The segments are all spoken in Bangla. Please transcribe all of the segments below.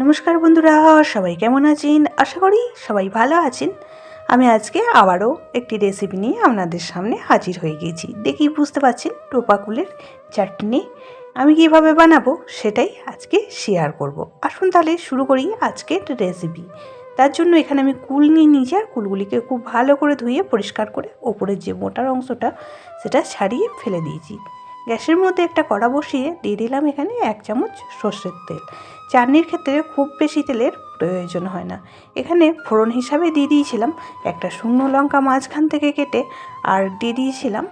নমস্কার বন্ধুরা, সবাই কেমন আছেন? আশা করি সবাই ভালো আছেন। আমি আজকে আবারও একটি রেসিপি নিয়ে আপনাদের সামনে হাজির হয়ে গিয়েছি দেখি বুঝতে পারছেন টোপাকুলের চাটনি আমি কীভাবে বানাবো সেটাই আজকে শেয়ার করব। আসুন তাহলে শুরু করি আজকের রেসিপি তার জন্য এখানে আমি কুল নিয়ে নিয়েছি আর কুলগুলিকে খুব ভালো করে ধুয়ে পরিষ্কার করে ওপরের যে মোটার অংশটা সেটা ছাড়িয়ে ফেলে দিয়েছি। গ্যাসের মধ্যে একটা কড়া বসিয়ে দিয়ে দিলাম এখানে এক চামচ সর্ষের তেল। চাটনির ক্ষেত্রে খুব বেশি তেলের প্রয়োজন হয় না। এখানে ফোড়ন হিসাবে দিয়ে দিয়েছিলাম একটা শুকনো লঙ্কা মাঝখান থেকে কেটে আর দিয়ে দিয়েছিলাম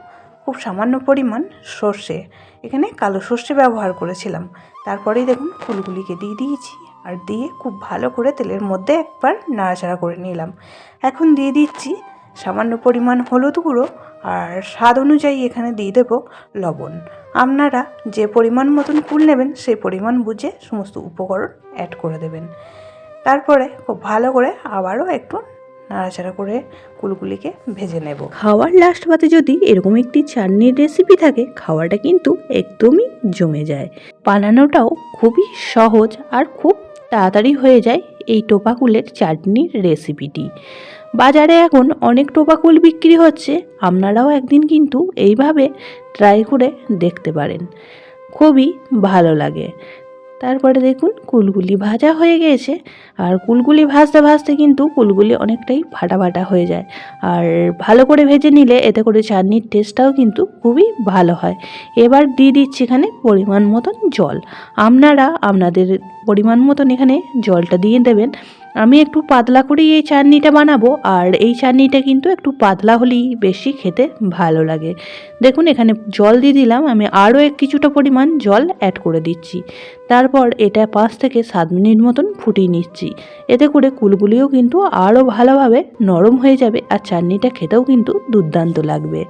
খুব সামান্য পরিমাণ সর্ষে। এখানে কালো সর্ষে ব্যবহার করেছিলাম। তারপরেই দেখুন ফুলগুলিকে দিয়ে দিয়েছি আর দিয়ে খুব ভালো করে তেলের মধ্যে একবার নাড়াচাড়া করে নিলাম। এখন দিয়ে দিচ্ছি সামান্য পরিমাণ হলুদ গুঁড়ো আর স্বাদ অনুযায়ী এখানে দিয়ে দেব লবণ। আপনারা যে পরিমাণ মতন কুল নেবেন সেই পরিমাণ বুঝে সমস্ত উপকরণ অ্যাড করে দেবেন। তারপরে খুব ভালো করে আবারও একটু নাড়াচাড়া করে কুলগুলিকে ভেজে নেব। খাওয়ার লাস্ট পাতে যদি এরকম একটি চাটনির রেসিপি থাকে, খাওয়াটা কিন্তু একদমই জমে যায়। বানানোটাও খুবই সহজ আর খুব তাড়াতাড়ি হয়ে যায় এই টোপাকুলের চাটনির রেসিপিটি বাজারে এখন অনেক টোপাকুল বিক্রি হচ্ছে। আপনারাও একদিন কিন্তু এইভাবে ট্রাই করে দেখতে পারেন। খুবই ভালো লাগে। তারপরে দেখুন, কুলগুলি ভাজা হয়ে গিয়েছে আর কুলগুলি ভাজতে ভাজতে কিন্তু কুলগুলি অনেকটাই ফাটা ফাটা হয়ে যায়। আর ভালো করে ভেজে নিলে এতে করে চাটনির টেস্টটাও কিন্তু খুবই ভালো হয়। এবার দিয়ে দিচ্ছি এখানে পরিমাণ মতন জল। আপনারা আপনাদের পরিমাণ মতন এখানে জলটা দিয়ে দেবেন। আমি একটু পাতলা করেই এই চাটনিটা বানাবো, আর এই চাটনিটা কিন্তু একটু পাতলা হলেই বেশি খেতে ভালো লাগে। দেখুন, এখানে জল দিয়ে দিলাম, আমি আরও এক কিছুটা পরিমাণ জল অ্যাড করে দিচ্ছি। তারপর এটা পাঁচ থেকে সাত মিনিট মতন ফুটিয়ে নিচ্ছি। এতে করে কুলগুলিও কিন্তু আরও ভালোভাবে নরম হয়ে যাবে, আর চাটনিটা খেতেও কিন্তু দুর্দান্ত লাগবে।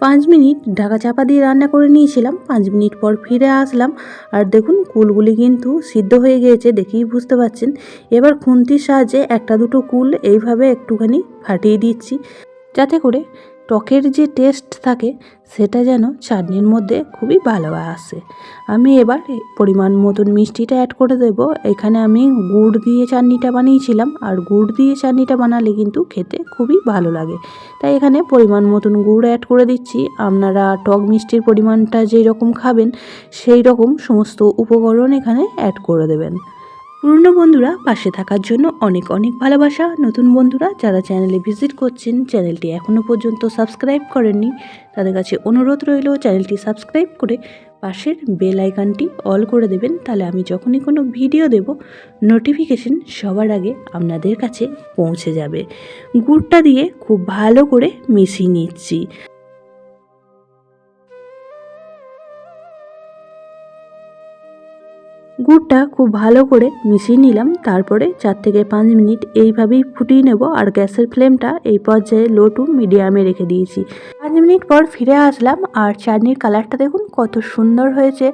পাঁচ মিনিট ঢাকা চাপা দিয়ে রান্না করে নিয়েছিলাম। পাঁচ মিনিট পর ফিরে আসলাম। আর দেখুন, কুলগুলি কিন্তু সিদ্ধ হয়ে গিয়েছে দেখেই বুঝতে পারছেন এবার খুন্তির সাহায্যে একটা দুটো কুল এইভাবে একটুখানি ফাটিয়ে দিচ্ছি। যাতে করে টকের যে টেস্ট থাকে, সেটা যেন চাটনির মধ্যে খুবই ভালো আসে। আমি এবার পরিমাণ মতন মিষ্টিটা অ্যাড করে দেব। এখানে আমি গুড় দিয়ে চাটনিটা বানিয়েছিলাম, আর গুড় দিয়ে চাটনিটা বানালে কিন্তু খেতে খুবই ভালো লাগে। তাই এখানে পরিমাণ মতন গুড় অ্যাড করে দিচ্ছি। আপনারা টক মিষ্টির পরিমাণটা যেই রকম খাবেন সেই রকম সমস্ত উপকরণ এখানে অ্যাড করে দেবেন। পুরনো বন্ধুরা পাশে থাকার জন্য অনেক অনেক ভালোবাসা। নতুন বন্ধুরা যারা চ্যানেলে ভিজিট করছেন, চ্যানেলটি এখনও পর্যন্ত সাবস্ক্রাইব করেননি, তাদের কাছে অনুরোধ রইল চ্যানেলটি সাবস্ক্রাইব করে পাশের বেল আইকনটি অল করে দেবেন। তাহলে আমি যখনই কোনো ভিডিও দেব, নোটিফিকেশন সবার আগে আপনাদের কাছে পৌঁছে যাবে। গুড়টা দিয়ে খুব ভালো করে মিশিয়ে নিচ্ছি। গুড়টা খুব ভালো করে মিশিয়ে নিলাম। তারপরে চার থেকে পাঁচ মিনিট এইভাবেই ফুটিয়ে নেব আর গ্যাসের ফ্লেমটা এই পর্যায়ে লো টু মিডিয়ামে রেখে দিয়েছি। পাঁচ মিনিট পর ফিরে আসলাম আর চাটনির কালারটা দেখুন কত সুন্দর হয়েছে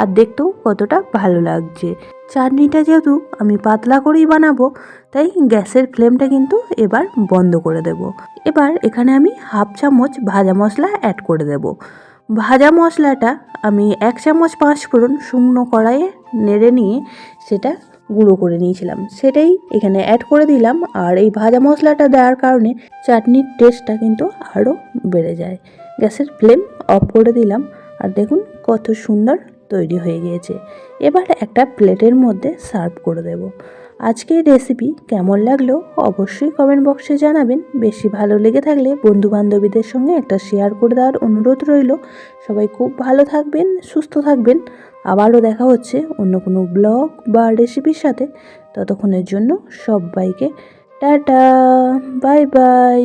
আর দেখতেও কতটা ভালো লাগছে। চাটনিটা যেহেতু আমি পাতলা করেই বানাবো, তাই গ্যাসের ফ্লেমটা কিন্তু এবার বন্ধ করে দেব। এবার এখানে আমি হাফ চামচ ভাজা মশলা অ্যাড করে দেব। ভাজা মশলাটা আমি এক চামচ পাঁচ ফোড়ন শুকনো কড়াইয়ে নেড়ে নিয়ে সেটা গুঁড়ো করে নিয়েছিলাম। সেটাই এখানে অ্যাড করে দিলাম আর এই ভাজা মশলাটা দেওয়ার কারণে চাটনির টেস্টটা কিন্তু আরও বেড়ে যায়। গ্যাসের ফ্লেম অফ করে দিলাম আর দেখুন কত সুন্দর তৈরি হয়ে গিয়েছে। এবার একটা প্লেটের মধ্যে সার্ভ করে দেব। আজকের রেসিপি কেমন লাগল অবশ্যই কমেন্ট বক্সে জানাবেন। বেশি ভালো লেগে থাকলে বন্ধু বান্ধবীদের সঙ্গে একটা শেয়ার করে দেওয়ার অনুরোধ রইল। সবাই খুব ভালো থাকবেন, সুস্থ থাকবেন। আবারও দেখা হচ্ছে অন্য কোনো ব্লগ বা রেসিপির সাথে। ততক্ষণের জন্য সবাইকে টাটা বাই বাই